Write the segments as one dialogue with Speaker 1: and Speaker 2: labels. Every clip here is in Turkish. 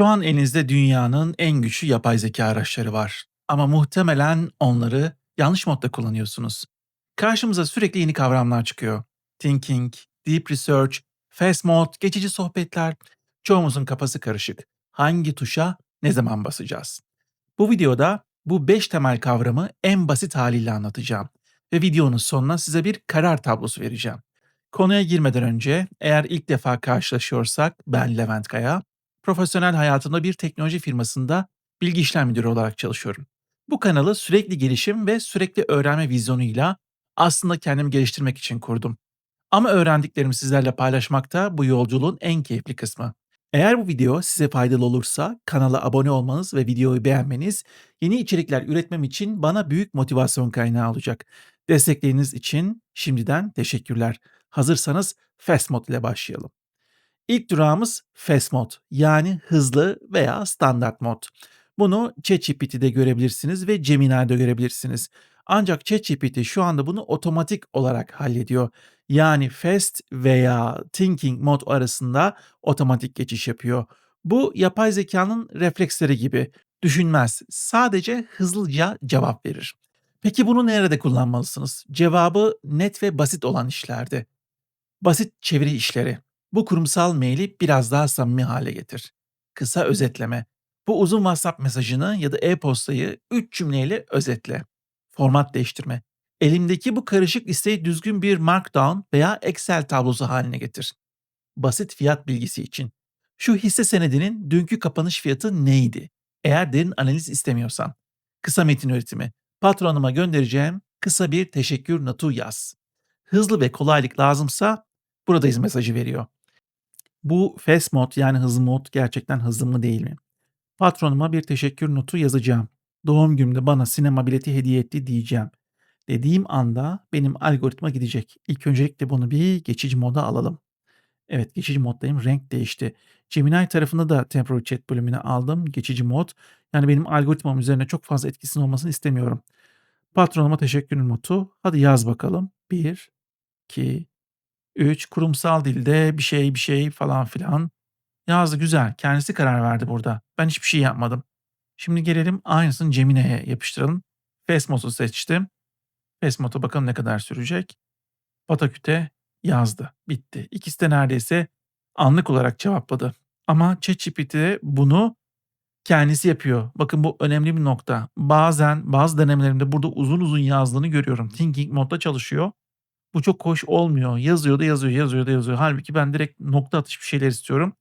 Speaker 1: Şu an elinizde dünyanın en güçlü yapay zeka araçları var. Ama muhtemelen onları yanlış modda kullanıyorsunuz. Karşımıza sürekli yeni kavramlar çıkıyor. Thinking, Deep Research, Fast Mode, geçici sohbetler. Çoğumuzun kafası karışık. Hangi tuşa ne zaman basacağız? Bu videoda bu 5 temel kavramı en basit haliyle anlatacağım. Ve videonun sonuna size bir karar tablosu vereceğim. Konuya girmeden önce eğer ilk defa karşılaşıyorsak ben Levent Kaya, profesyonel hayatımda bir teknoloji firmasında bilgi işlem müdürü olarak çalışıyorum. Bu kanalı sürekli gelişim ve sürekli öğrenme vizyonuyla aslında kendimi geliştirmek için kurdum. Ama öğrendiklerimi sizlerle paylaşmak da bu yolculuğun en keyifli kısmı. Eğer bu video size faydalı olursa kanala abone olmanız ve videoyu beğenmeniz yeni içerikler üretmem için bana büyük motivasyon kaynağı olacak. Destekleriniz için şimdiden teşekkürler. Hazırsanız Fast Mode ile başlayalım. İlk durağımız Fast Mode yani hızlı veya standart mod. Bunu ChatGPT'de görebilirsiniz ve Gemini'de görebilirsiniz. Ancak ChatGPT şu anda bunu otomatik olarak hallediyor. Yani fast veya thinking mod arasında otomatik geçiş yapıyor. Bu yapay zekanın refleksleri gibi. Düşünmez, sadece hızlıca cevap verir. Peki bunu nerede kullanmalısınız? Cevabı net ve basit olan işlerde. Basit çeviri işleri. Bu kurumsal maili biraz daha samimi hale getir. Kısa özetleme. Bu uzun WhatsApp mesajını ya da e-postayı 3 cümleyle özetle. Format değiştirme. Elimdeki bu karışık listeyi düzgün bir Markdown veya Excel tablosu haline getir. Basit fiyat bilgisi için. Şu hisse senedinin dünkü kapanış fiyatı neydi? Eğer derin analiz istemiyorsan. Kısa metin üretimi. Patronuma göndereceğim kısa bir teşekkür notu yaz. Hızlı ve kolaylık lazımsa buradayız mesajı veriyor. Bu fast mod yani hızlı mod gerçekten hızlı mı değil mi? Patronuma bir teşekkür notu yazacağım. Doğum günümde bana sinema bileti hediye etti diyeceğim. Dediğim anda benim algoritma gidecek. İlk öncelikle bunu bir geçici moda alalım. Evet geçici moddayım. Renk değişti. Gemini tarafında da temporary chat bölümüne aldım. Geçici mod. Yani benim algoritmam üzerine çok fazla etkisinin olmasını istemiyorum. Patronuma teşekkür notu. Hadi yaz bakalım. 1, 2, 3. Kurumsal dilde bir şey bir şey falan filan. Yazdı güzel. Kendisi karar verdi burada. Ben hiçbir şey yapmadım. Şimdi gelelim aynısını Gemini'ye yapıştıralım. Fastmod'u seçtim. Fastmod'a bakalım ne kadar sürecek. Pataküte yazdı. Bitti. İkisi de neredeyse anlık olarak cevapladı. Ama ChatGPT bunu kendisi yapıyor. Bakın bu önemli bir nokta. Bazen bazı denemelerimde burada uzun uzun yazdığını görüyorum. Thinking modda çalışıyor. Bu çok hoş olmuyor. Yazıyor da yazıyor, yazıyor da yazıyor. Halbuki ben direkt nokta atış bir şeyler istiyorum.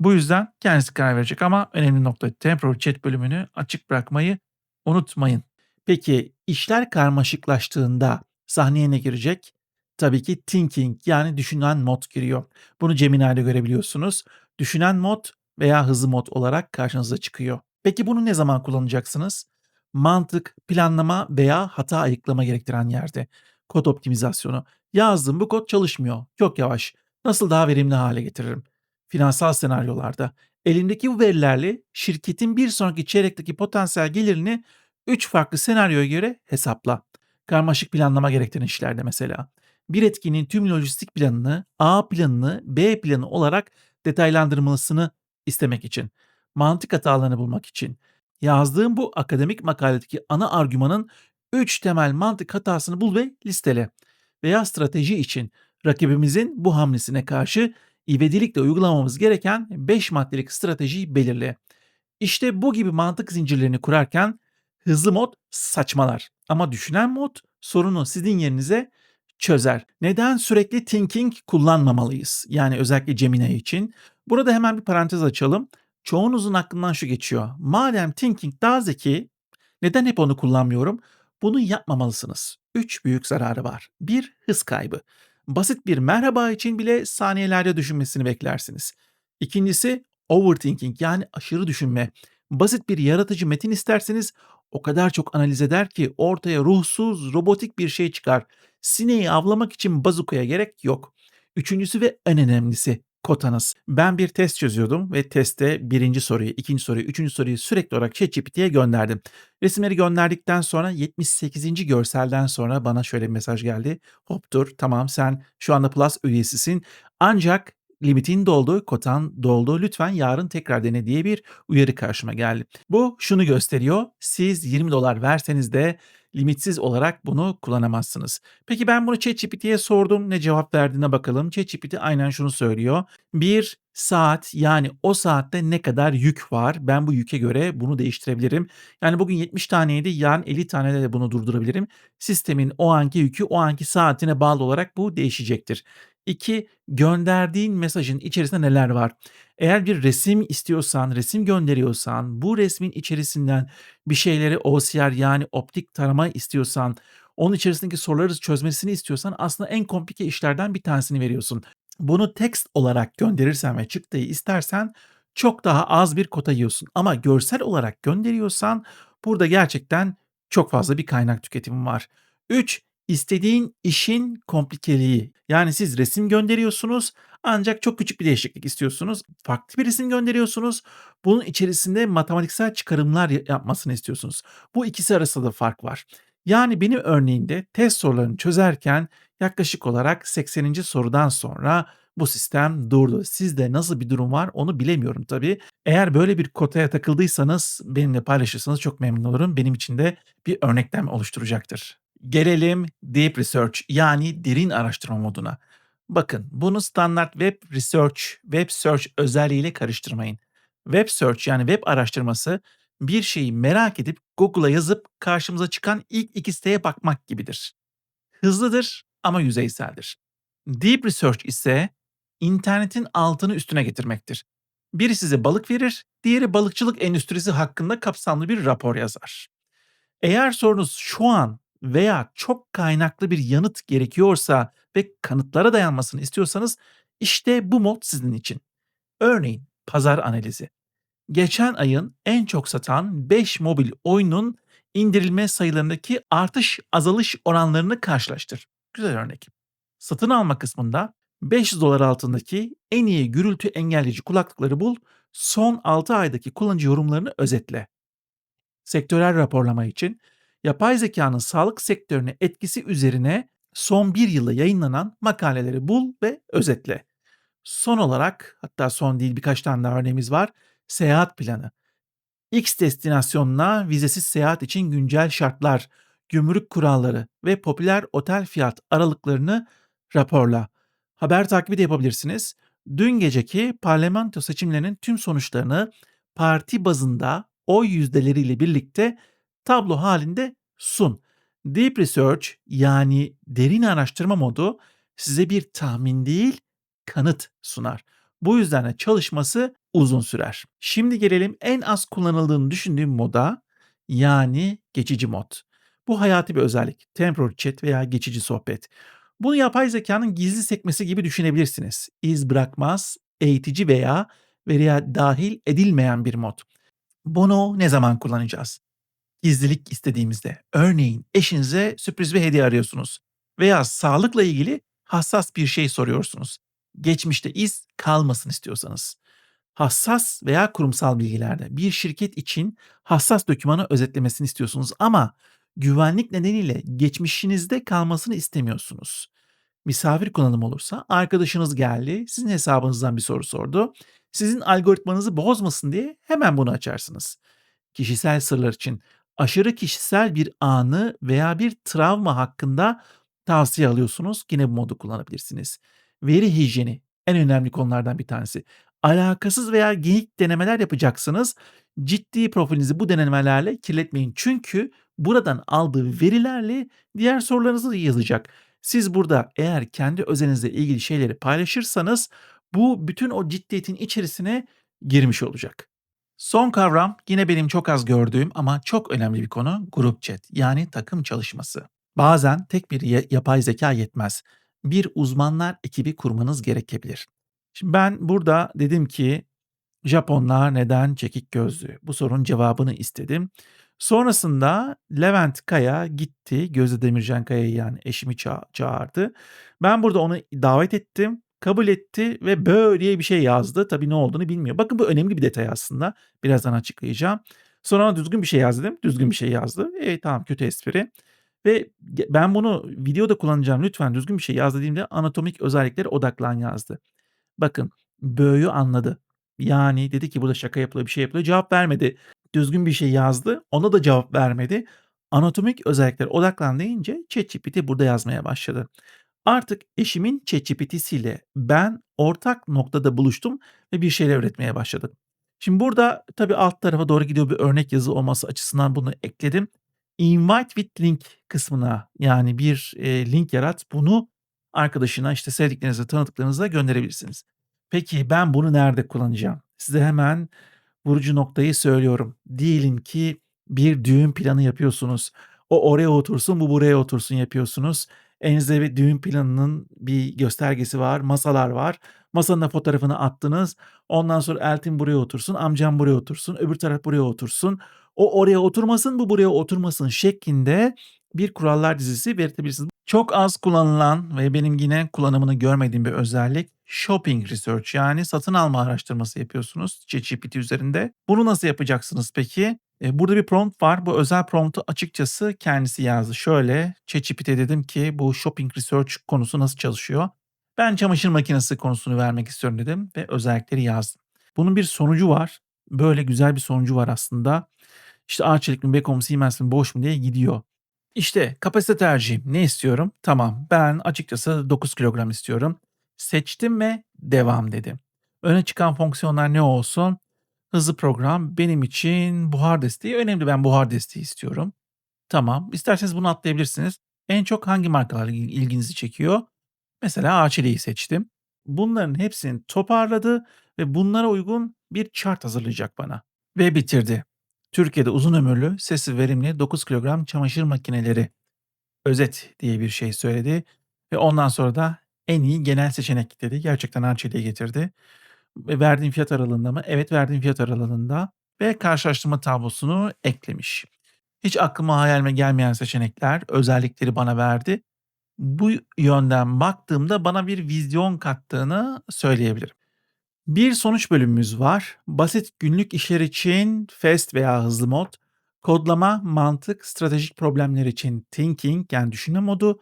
Speaker 1: Bu yüzden kendisi karar verecek ama önemli nokta temporal chat bölümünü açık bırakmayı unutmayın. Peki işler karmaşıklaştığında sahneye ne girecek? Tabii ki thinking yani düşünen mod giriyor. Bunu Gemini'de görebiliyorsunuz. Düşünen mod veya hızlı mod olarak karşınıza çıkıyor. Peki bunu ne zaman kullanacaksınız? Mantık, planlama veya hata ayıklama gerektiren yerde. Kod optimizasyonu. Yazdım bu kod çalışmıyor. Çok yavaş. Nasıl daha verimli hale getiririm? Finansal senaryolarda. Elimdeki bu verilerle şirketin bir sonraki çeyrekteki potansiyel gelirini 3 farklı senaryoya göre hesapla. Karmaşık planlama gerektiren işlerde mesela. Bir etkinin tüm lojistik planını, A planını, B planı olarak detaylandırılmasını istemek için. Mantık hatalarını bulmak için. Yazdığım bu akademik makaledeki ana argümanın 3 temel mantık hatasını bul ve listele. Veya strateji için rakibimizin bu hamlesine karşı ivedilikle uygulamamız gereken 5 maddelik stratejiyi belirle. İşte bu gibi mantık zincirlerini kurarken hızlı mod saçmalar ama düşünen mod sorunu sizin yerinize çözer. Neden sürekli thinking kullanmamalıyız? Yani özellikle Gemini için. Burada hemen bir parantez açalım. Çoğunuzun aklından şu geçiyor. Madem thinking daha zeki, neden hep onu kullanmıyorum? Bunu yapmamalısınız. Üç büyük zararı var. Bir, hız kaybı. Basit bir merhaba için bile saniyelerde düşünmesini beklersiniz. İkincisi, overthinking yani aşırı düşünme. Basit bir yaratıcı metin isterseniz o kadar çok analiz eder ki ortaya ruhsuz, robotik bir şey çıkar. Sineği avlamak için bazukaya gerek yok. Üçüncüsü ve en önemlisi kotanız. Ben bir test çözüyordum ve testte birinci soruyu, ikinci soruyu, üçüncü soruyu sürekli olarak ChatGPT'ye gönderdim. Resimleri gönderdikten sonra 78. görselden sonra bana şöyle bir mesaj geldi. Hop dur tamam sen şu anda Plus üyesisin ancak Limitin doldu, kotan doldu. Lütfen yarın tekrar dene diye bir uyarı karşıma geldi. Bu şunu gösteriyor. Siz 20 dolar verseniz de limitsiz olarak bunu kullanamazsınız. Peki ben bunu ChatGPT'ye sordum. Ne cevap verdiğine bakalım. ChatGPT aynen şunu söylüyor. Bir saat yani o saatte ne kadar yük var? Ben bu yüke göre bunu değiştirebilirim. Yani bugün 70 taneydi, yarın 50 tane de bunu durdurabilirim. Sistemin o anki yükü o anki saatine bağlı olarak bu değişecektir. 2. Gönderdiğin mesajın içerisinde neler var? Eğer bir resim istiyorsan, resim gönderiyorsan, bu resmin içerisinden bir şeyleri OCR yani optik tarama istiyorsan, onun içerisindeki soruları çözmesini istiyorsan aslında en komplike işlerden bir tanesini veriyorsun. Bunu text olarak gönderirsen ve çıktıyı istersen çok daha az bir kota yiyorsun. Ama görsel olarak gönderiyorsan burada gerçekten çok fazla bir kaynak tüketimi var. 3. İstediğin işin komplikeliği. Yani siz resim gönderiyorsunuz ancak çok küçük bir değişiklik istiyorsunuz. Farklı bir resim gönderiyorsunuz. Bunun içerisinde matematiksel çıkarımlar ya- yapmasını istiyorsunuz. Bu ikisi arasında da fark var. Yani benim örneğimde test sorularını çözerken yaklaşık olarak 80. sorudan sonra bu sistem durdu. Sizde nasıl bir durum var onu bilemiyorum tabii. Eğer böyle bir kotaya takıldıysanız benimle paylaşırsanız çok memnun olurum. Benim için de bir örneklem oluşturacaktır. Gelelim Deep Research yani derin araştırma moduna. Bakın bunu standart Web Research, Web Search özelliğiyle karıştırmayın. Web Search yani web araştırması bir şeyi merak edip Google'a yazıp karşımıza çıkan ilk iki siteye bakmak gibidir. Hızlıdır ama yüzeyseldir. Deep Research ise internetin altını üstüne getirmektir. Biri size balık verir, diğeri balıkçılık endüstrisi hakkında kapsamlı bir rapor yazar. Eğer sorunuz şu an veya çok kaynaklı bir yanıt gerekiyorsa ve kanıtlara dayanmasını istiyorsanız işte bu mod sizin için. Örneğin pazar analizi. Geçen ayın en çok satan 5 mobil oyunun indirilme sayılarındaki artış azalış oranlarını karşılaştır. Güzel örnek. Satın alma kısmında 500 dolar altındaki en iyi gürültü engelleyici kulaklıkları bul, son 6 aydaki kullanıcı yorumlarını özetle. Sektörel raporlama için yapay zekanın sağlık sektörüne etkisi üzerine son bir yılda yayınlanan makaleleri bul ve özetle. Son olarak hatta son değil birkaç tane daha örneğimiz var. Seyahat planı. X destinasyonuna vizesiz seyahat için güncel şartlar, gümrük kuralları ve popüler otel fiyat aralıklarını raporla. Haber takibi de yapabilirsiniz. Dün geceki parlamento seçimlerinin tüm sonuçlarını parti bazında oy yüzdeleriyle birlikte tablo halinde sun. Deep Research yani derin araştırma modu size bir tahmin değil kanıt sunar. Bu yüzden de çalışması uzun sürer. Şimdi gelelim en az kullanıldığını düşündüğüm moda yani geçici mod. Bu hayati bir özellik. Temporary chat veya geçici sohbet. Bunu yapay zekanın gizli sekmesi gibi düşünebilirsiniz. İz bırakmaz, eğitici veya veriye dahil edilmeyen bir mod. Bunu ne zaman kullanacağız? Gizlilik istediğimizde. Örneğin eşinize sürpriz bir hediye arıyorsunuz veya sağlıkla ilgili hassas bir şey soruyorsunuz. Geçmişte iz kalmasın istiyorsanız. Hassas veya kurumsal bilgilerde bir şirket için hassas dokümanı özetlemesini istiyorsunuz ama güvenlik nedeniyle geçmişinizde kalmasını istemiyorsunuz. Misafir kullanım olursa arkadaşınız geldi, sizin hesabınızdan bir soru sordu. Sizin algoritmanızı bozmasın diye hemen bunu açarsınız. Kişisel sırlar için aşırı kişisel bir anı veya bir travma hakkında tavsiye alıyorsunuz. Yine bu modu kullanabilirsiniz. Veri hijyeni en önemli konulardan bir tanesi. Alakasız veya geyik denemeler yapacaksınız. Ciddi profilinizi bu denemelerle kirletmeyin. Çünkü buradan aldığı verilerle diğer sorularınızı yazacak. Siz burada eğer kendi özelinizle ilgili şeyleri paylaşırsanız bu bütün o ciddiyetin içerisine girmiş olacak. Son kavram yine benim çok az gördüğüm ama çok önemli bir konu grup chat yani takım çalışması. Bazen tek bir ya- yapay zeka yetmez. Bir uzmanlar ekibi kurmanız gerekebilir. Şimdi ben burada dedim ki Japonlar neden çekik gözlü? Bu sorunun cevabını istedim. Sonrasında Levent Kaya gitti. Gözde Demircan Kaya'yı yani eşimi ça- çağırdı. Ben burada onu davet ettim. Kabul etti ve böyle bir şey yazdı. Tabii ne olduğunu bilmiyor. Bakın bu önemli bir detay aslında. Birazdan açıklayacağım. Sonra ona düzgün bir şey yaz dedim. Düzgün bir şey yazdı. Evet tamam kötü espri. Ve ben bunu videoda kullanacağım lütfen düzgün bir şey yaz dediğimde anatomik özelliklere odaklan yazdı. Bakın, bö'yü anladı. Yani dedi ki burada şaka yapılıyor, bir şey yapılıyor. Cevap vermedi. Düzgün bir şey yazdı, ona da cevap vermedi. Anatomik özelliklere odaklan deyince ChatGPT burada yazmaya başladı. Artık eşimin ChatGPT'siyle ben ortak noktada buluştum ve bir şeyler üretmeye başladık. Şimdi burada tabii alt tarafa doğru gidiyor bir örnek yazı olması açısından bunu ekledim. Invite with link kısmına yani bir, eee, link yarat, bunu arkadaşına, işte, sevdiklerinize, tanıdıklarınıza gönderebilirsiniz. Peki ben bunu nerede kullanacağım? Size hemen vurucu noktayı söylüyorum. Diyelim ki bir düğün planı yapıyorsunuz. O oraya otursun, bu buraya otursun yapıyorsunuz. Elinizde bir düğün planının bir göstergesi var, masalar var. Masanın da fotoğrafını attınız. Ondan sonra eltin buraya otursun, amcam buraya otursun, öbür taraf buraya otursun. O oraya oturmasın, bu buraya oturmasın şeklinde bir kurallar dizisi belirtebilirsiniz. Çok az kullanılan ve benim yine kullanımını görmediğim bir özellik shopping research yani satın alma araştırması yapıyorsunuz ChatGPT üzerinde. Bunu nasıl yapacaksınız peki? Eee, burada bir prompt var. Bu özel prompt'u açıkçası kendisi yazdı. Şöyle, ChatGPT'ye dedim ki bu shopping research konusu nasıl çalışıyor? Ben çamaşır makinesi konusunu vermek istiyorum dedim ve özellikleri yazdım. Bunun bir sonucu var. Böyle güzel bir sonucu var aslında. İşte Arçelik mi, Beko mu, Siemens mi, Bosch mu diye gidiyor. İşte kapasite tercihim. Ne istiyorum? Tamam, ben açıkçası 9 kilogram istiyorum. Seçtim ve devam dedim. Öne çıkan fonksiyonlar ne olsun? Hızlı program benim için buhar desteği önemli. Ben buhar desteği istiyorum. Tamam, isterseniz bunu atlayabilirsiniz. En çok hangi markalar il ilginizi çekiyor? Mesela Arçelik'i seçtim. Bunların hepsini toparladı ve bunlara uygun bir chart hazırlayacak bana ve bitirdi. Türkiye'de uzun ömürlü, sesi verimli 9 kilogram çamaşır makineleri. Özet diye bir şey söyledi ve ondan sonra da en iyi genel seçenek dedi. Gerçekten Arçelik'i getirdi. Ve verdiğim fiyat aralığında mı? Evet, verdiğim fiyat aralığında ve karşılaştırma tablosunu eklemiş. Hiç aklıma hayalime gelmeyen seçenekler, özellikleri bana verdi. Bu yönden baktığımda bana bir vizyon kattığını söyleyebilirim. Bir sonuç bölümümüz var. Basit günlük işler için fast veya hızlı mod, kodlama, mantık, stratejik problemler için thinking yani düşünme modu,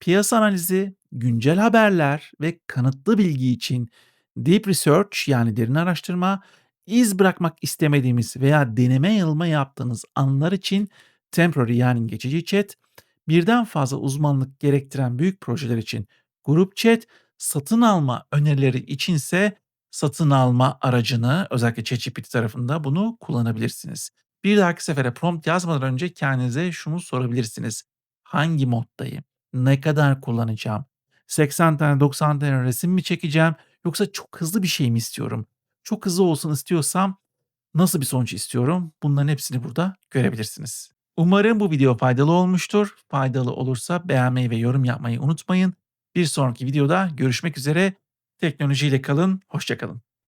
Speaker 1: piyasa analizi, güncel haberler ve kanıtlı bilgi için deep research yani derin araştırma, iz bırakmak istemediğimiz veya deneme yanılma yaptığınız anlar için temporary yani geçici chat, birden fazla uzmanlık gerektiren büyük projeler için grup chat, satın alma önerileri içinse satın alma aracını özellikle ChatGPT tarafında bunu kullanabilirsiniz. Bir dahaki sefere prompt yazmadan önce kendinize şunu sorabilirsiniz. Hangi moddayım? Ne kadar kullanacağım? 80 tane 90 tane resim mi çekeceğim yoksa çok hızlı bir şey mi istiyorum? Çok hızlı olsun istiyorsam nasıl bir sonuç istiyorum? Bunların hepsini burada görebilirsiniz. Umarım bu video faydalı olmuştur. Faydalı olursa beğenmeyi ve yorum yapmayı unutmayın. Bir sonraki videoda görüşmek üzere. Teknolojiyle kalın, hoşça kalın.